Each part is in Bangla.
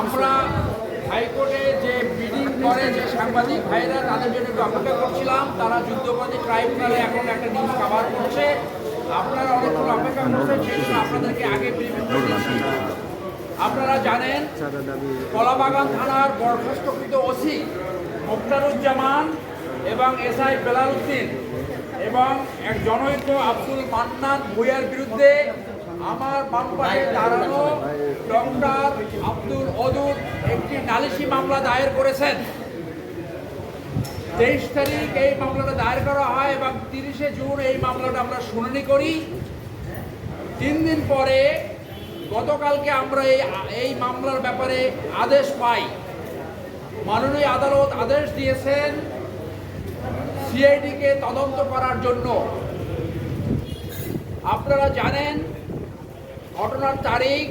আমরা হাইকোর্টে যে বিডিং করে যে সাংবাদিক ভাইরা, তাদের জন্য একটু অপেক্ষা করছিলাম। তারা যুদ্ধবাদী ট্রাইব্যুনালে এখন একটা নিউজ কভার করছে। আপনারা অনেকক্ষণ অপেক্ষা করছেন, সেই জন্য আপনাদেরকে আগে আপনারা জানেন, কলাবাগান থানার বরখাস্তকৃত ওসি মুক্তারুজ্জামান এবং এসআই বেলাল উদ্দিন এবং এক জনৈক আব্দুল মান্নান ভুইয়ার বিরুদ্ধে আমার বামপাশে দাঁড়ানো ডক্টর আব্দুল অদুর একটি নালিশি মামলা দায়ের করেছেন। তেইশ তারিখ এই মামলাটা দায়ের করা হয় এবং তিরিশে জুন এই মামলাটা আমরা শুনানি করি। তিন দিন পরে গতকালকে আমরা এই এই মামলার ব্যাপারে আদেশ পাই। মাননীয় আদালত আদেশ দিয়েছেন সিআইডিকে তদন্ত করার জন্য। আপনারা জানেন ঘটনার তারিখ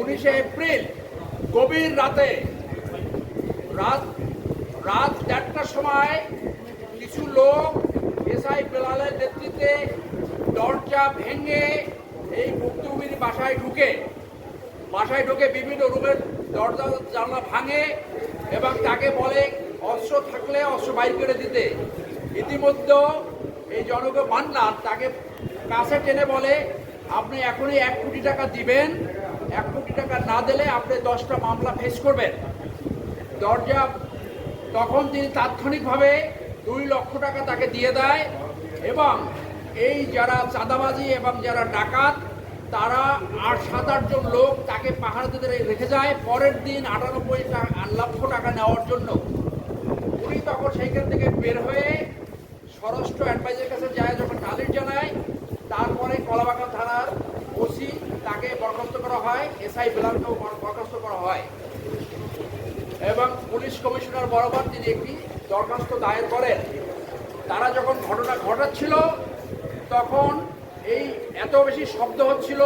উনিশে এপ্রিল, গভীর রাতে। রাত রাত দেড়টার সময় কিছু লোক এসআই বেলালের নেতৃত্বে দরজা ভেঙে এই ভুক্তভোগীর বাসায় ঢুকে। বাসায় ঢুকে বিভিন্ন রুমের দরজা জানলা ভাঙে এবং তাকে বলে, অস্ত্র থাকলে অস্ত্র বাইর করে দিতে। ইতিমধ্যে এই জনক মান্নান তাকে কাছে টেনে বলে আপনি এখনই এক কোটি টাকা দিবেন। এক কোটি টাকা না দিলে আপনি দশটা মামলা ফেস করবেন। দরজা তখন তিনি তাৎক্ষণিকভাবে দুই লক্ষ টাকা তাকে দিয়ে দেয় এবং এই যারা চাঁদাবাজি এবং যারা ডাকাত, তারা আট, সাত আটজন লোক তাকে পাহাড় রেখে যায়। পরের দিন আটানব্বই লক্ষ টাকা নেওয়ার জন্য। উনি তখন সেইখান থেকে বের হয়ে স্বরাষ্ট্র অ্যাডভাইজের কাছে যায়, যখন নালিশ জানায় তারপরে কলাবাগান থানার ওসি তাকে বরখাস্ত করা হয়, এসআই বেলালকেও বরখাস্ত করা হয়। এবং পুলিশ কমিশনার বরাবর তিনি একটি দরখাস্ত দায়ের করেন, তারা যখন ঘটনা ঘটাচ্ছিল, তখন এই এত বেশি শব্দ হচ্ছিল,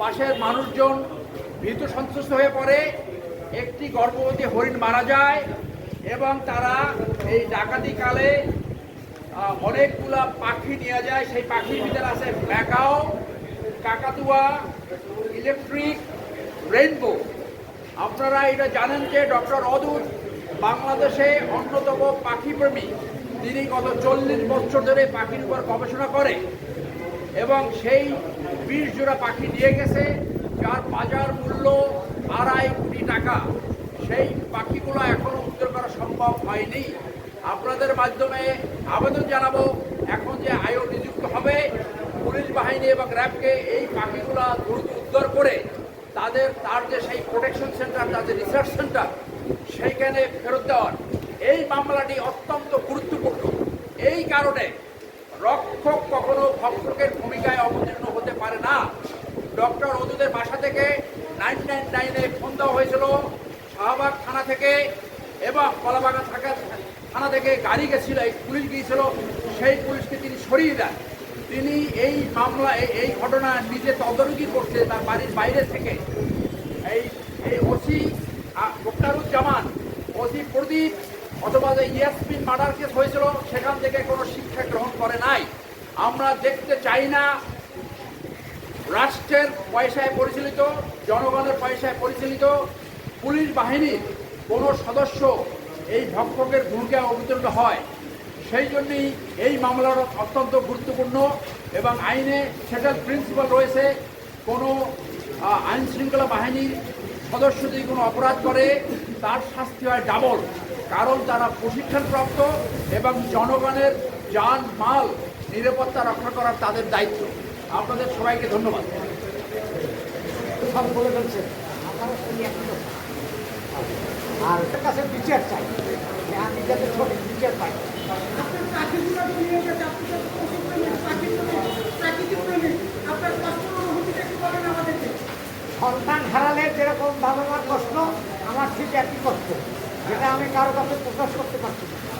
পাশের মানুষজন ভীত সন্তুষ্ট হয়ে পড়ে, একটি গর্ভবতী হরিণ মারা যায়, এবং তারা এই ডাকাতিকালে অনেকগুলা পাখি নিয়ে যায়, সেই পাখির ভিতরে আছে ম্যাকাও কাকাতুয়া ইলেকট্রিক রেইনবো আপনারা এটা জানেন যে ডক্টর অদূত বাংলাদেশে অন্যতম পাখি প্রেমী। তিনি গত চল্লিশ বছর ধরে পাখির উপর গবেষণা করে এবং সেই বিশ জোড়া পাখি নিয়ে গেছে, যার বাজার মূল্য আড়াই কোটি টাকা। সেই পাখিগুলো এখনও উদ্ধার করা সম্ভব হয়নি। আপনাদের মাধ্যমে আবেদন জানাব, এখন যে আয়ো নিযুক্ত হবে পুলিশ বাহিনী এবং র্যাবকে এই পাখিগুলা দ্রুত উদ্ধার করে তাদের, তার যে সেই প্রোটেকশন সেন্টার তাদের রিসার্চ সেন্টার সেইখানে ফেরত দেওয়ার। এই মামলাটি অত্যন্ত গুরুত্বপূর্ণ। এই কারণে রক্ষক কখনো ভক্ষকের ভূমিকায় অবতীর্ণ হতে পারে না। ডক্টর অদুদের বাসা থেকে নাইন নাইন নাইনে ফোন দেওয়া হয়েছিল। শাহবাগ থানা থেকে এবং কলাবাগান থাকা থানা থেকে গাড়ি গেছিল, এই পুলিশ গিয়েছিল। সেই পুলিশকে তিনি সরিয়ে দেন। তিনি এই মামলা এই- ঘটনা নিজে তদারকি করছে তার বাড়ির বাইরে থেকে। এই এই ওসি মুক্তারুজ্জামান, ওসি প্রদীপ অথবা যে ইয়াসমিন মার্ডার কেস হয়েছিল, সেখান থেকে কোনো শিক্ষা গ্রহণ করে নাই। আমরা দেখতে চাই না রাষ্ট্রের পয়সায় পরিচালিত, জনগণের পয়সায় পরিচালিত পুলিশ বাহিনীর কোনো সদস্য এই ভক্ষকের ভূমিকায় অবতীর্ণ হয়। সেই জন্যই এই মামলাটা অত্যন্ত গুরুত্বপূর্ণ এবং আইনে সেটার প্রিন্সিপাল রয়েছে, কোনো আইন শৃঙ্খলা বাহিনীর সদস্য যদি কোনো অপরাধ করে, তার শাস্তি হয় ডাবল। কারণ তারা প্রশিক্ষণপ্রাপ্ত এবং জনগণের যান মাল নিরাপত্তা রক্ষা করার তাদের দায়িত্ব। আপনাদের সবাইকে ধন্যবাদ। বলে। আর কাছে বিচার চাই। যাতে বিচার পায়। সন্তান হারালে যেরকম ভালো আমার কষ্ট আমার ঠিক একই কষ্ট যেটা আমি কারও কাছে প্রকাশ করতে পারছি না।